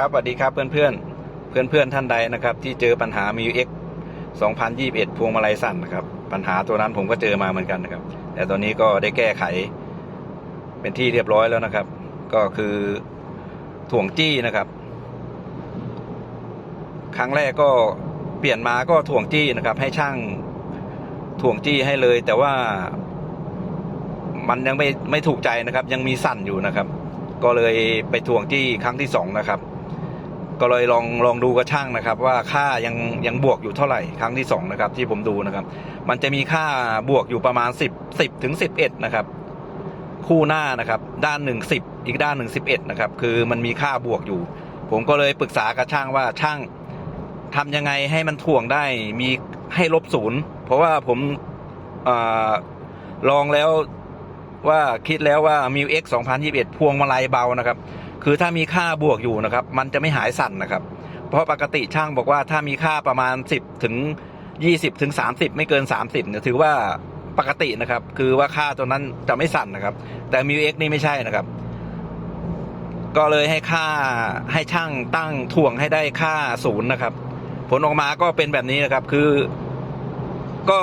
ครับสวัสดีครับเพื่อนเพื่อนเพื่อนเพื่อนท่านใดนะครับ ที่เจอปัญหา m ิว X 2021 พวงมาลัยสั่นนะครับ ปัญหาตัวนั้นผมก็เจอมาเหมือนกันนะครับ แต่ตอนนี้ก็ได้แก้ไข เป็นที่เรียบร้อยแล้วนะครับ ก็คือถ่วงจี้นะครับ ครั้งแรกก็เปลี่ยนมาก็ถ่วงจี้นะครับ ให้ช่างถ่วงจี้ให้เลย แต่ว่ามันยังไม่ไม่ถูกใจนะครับ ยังมีสั่นอยู่นะครับ ก็เลยไปถ่วงจี้ครั้งที่สองนะครับ ก็เลยลองลองดูกระช่างนะครับ ว่าค่ายังยังบวกอยู่เท่าไหร่ครั้งที่สองนะครับที่ผมดูนะครับ มันจะมีค่าบวกอยู่ประมาณสิบสิบถึงสิบเอ็ดนะครับ คู่หน้านะครับ ด้านหนึ่งสิบอีกด้านหนึ่งสิบเอ็ดนะครับ คือมันมีค่าบวกอยู่ ผมก็เลยปรึกษากับช่างว่าช่างทำยังไงให้มันถ่วงได้มีให้ลบศูนย์เพราะว่าผมอลองแล้วว่าคิดแล้วว่ามิว X 2021พวงมาลัยเบานะครับ คือถ้ามีค่าบวกอยู่นะครับ มันจะไม่หายสั่นนะครับ เพราะปกติช่างบอกว่าถ้ามีค่าประมาณ 10 ถึง 20 ถึง 30 ไม่เกิน 30เนี่ยถือว่าปกตินะครับ คือว่าค่าตัวนั้นจะไม่สั่นนะครับ แต่มิว X นี่ไม่ใช่นะครับ ก็เลยให้ค่าให้ช่างตั้งถ่วงให้ได้ค่าศูนย์นะครับ ผลออกมาก็เป็นแบบนี้นะครับ คือ ก็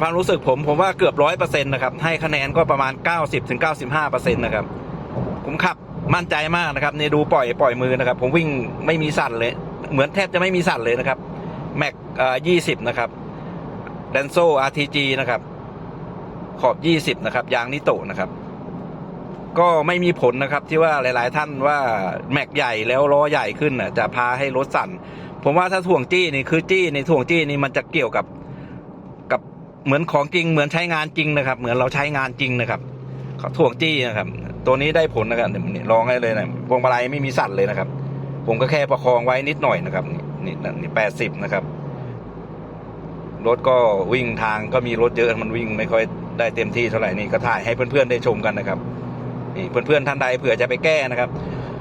ความรู้สึกผมผมว่าเกือบร้อยเปอร์เซ็นต์นะครับ ให้คะแนนก็ประมาณเก้าสิบถึงเก้าสิบห้าเปอร์เซ็นต์นะครับ ผมขับ มั่นใจมากนะครับนี่ดูปล่อยปล่อยมือนะครับ ผมวิ่งไม่มีสั่นเลย เหมือนแทบจะไม่มีสั่นเลยนะครับแม็กยี่สิบนะครับแดนโซ RTG นะครับ ขอบยี่สิบนะครับ ยางนิโตะนะครับ ก็ไม่มีผลนะครับที่ว่าหลาย ๆ ท่านว่าแม็กใหญ่แล้วล้อใหญ่ขึ้นน่ะจะพาให้รถสั่น ผมว่าถ้าถ่วงจี้นี่คือจี้ในถ่วงจี้นี่มันจะเกี่ยวกับกับเหมือนของจริง เหมือนใช้งานจริงนะครับ เหมือนเราใช้งานจริงนะครับถ่วงจี้นะครับ ตัวนี้ได้ผลนะครับนี่ลองให้เลยนะพวงมาลัยไม่มีสั่นเลยนะครับ ผมก็แค่ประคองไว้นิดหน่อยนะครับ นี่นี่แปดสิบนะครับ รถก็วิ่งทางก็มีรถเยอะมันวิ่งไม่ค่อยได้เต็มที่เท่าไหร่นี่ก็ถ่ายให้เพื่อนๆได้ชมกันนะครับนี่เพื่อนๆท่านใดเผื่อจะไปแก้นะครับ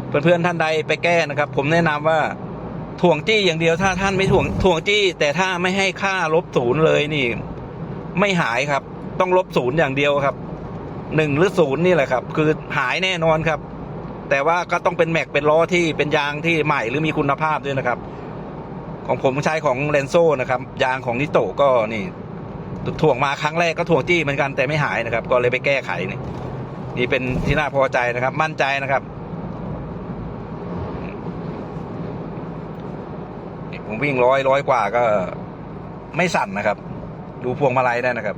เพื่อนๆท่านใดไปแก้นะครับ ผมแนะนำว่าถ่วงจี้อย่างเดียวถ้าท่านไม่ถ่วงถ่วงจี้ แต่ถ้าไม่ให้ค่าลบศูนย์เลยนี่ ไม่หายครับ ต้องลบศูนย์อย่างเดียวครับ หนึ่งหรือศูนย์นี่แหละครับ คือหายแน่นอนครับ แต่ว่าก็ต้องเป็นแม็กเป็นล้อที่เป็นยางที่ใหม่หรือมีคุณภาพด้วยนะครับ ของผมใช้ของเลนโซนะครับ ยางของนิโตก็นี่ถ่วงมาครั้งแรกก็ถ่วงจี้เหมือนกันแต่ไม่หายนะครับ ก็เลยไปแก้ไขนี่นี่เป็นที่น่าพอใจนะครับ มั่นใจนะครับผมวิ่งร้อยร้อยกว่าก็ไม่สั่นนะครับ ดูพวงมาลัยได้นะครับ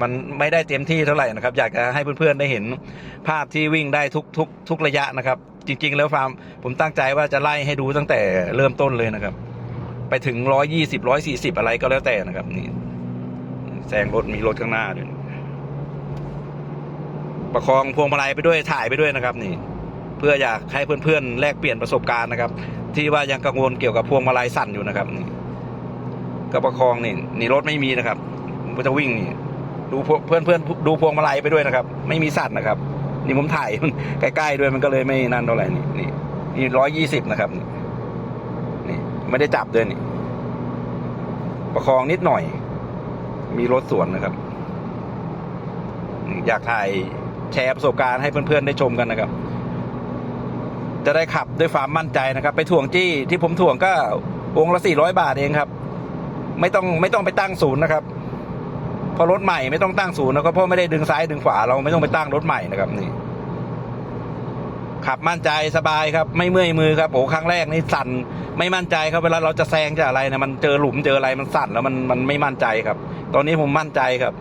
มันไม่ได้เต็มที่เท่าไหร่นะครับ อยากจะให้เพื่อนๆได้เห็นภาพที่วิ่งได้ทุกทุกทุกระยะนะครับ จริง ๆ แล้วฟาร์มผมตั้งใจว่าจะไล่ให้ดูตั้งแต่เริ่มต้นเลยนะครับ ไปถึงร้อยยี่สิบร้อยสี่สิบอะไรก็แล้วแต่นะครับ นี่แซงรถมีรถข้างหน้าด้วยประคองพวงมาลัยไปด้วยถ่ายไปด้วยนะครับ นี่ เพื่ออยากให้เพื่อนๆแลกเปลี่ยนประสบการณ์นะครับ ที่ว่ายังกังวลเกี่ยวกับพวงมาลัยสั่นอยู่นะครับนี่กระประคองนี่นี่รถไม่มีนะครับมก็จะวิ่งนี่ ดูเพื่อนเพื่อนๆดูพวงมาลัยไปด้วยนะครับ ไม่มีสั่นนะครับ นี่ผมถ่ายใกล้ๆด้วยมันก็เลยไม่นั่นเท่าไหร่นี่นี่นี่ร้อยยี่สิบนะครับนี่ไม่ได้จับด้วยนี่ ประคองนิดหน่อย มีรถสวนนะครับ อยากถ่ายแชร์ประสบการณ์ให้เพื่อนๆได้ชมกันนะครับ จะได้ขับด้วยความมั่นใจนะครับ ไปถ่วงจี้ที่ผมถ่วงก็วงละสี่ร้อยบาทเองครับ ไม่ต้องไม่ต้องไปตั้งศูนย์นะครับ พอรถใหม่ไม่ต้องตั้งศูนย์นะครับเพราะไม่ได้ดึงซ้ายดึงขวาเราไม่ต้องไปตั้งรถใหม่นะครับนี่ ขับมั่นใจสบายครับ ไม่เมื่อยมือครับโอ้ครั้งแรกนี่สั่นไม่มั่นใจครับเวลาเราจะแซงจะอะไรนะมันเจอหลุมเจออะไรมันสั่นแล้วมันมันไม่มั่นใจครับ ตอนนี้ผมมั่นใจครับ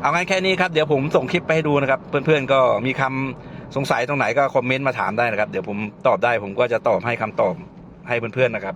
เอางั้นแค่นี้ครับเดี๋ยวผมส่งคลิปไปให้ดูนะครับ เพื่อนๆก็มีคำสงสัยตรงไหนก็คอมเมนต์มาถามได้นะครับ เดี๋ยวผมตอบได้ผมก็จะตอบให้คำตอบให้เพื่อนๆนะครับ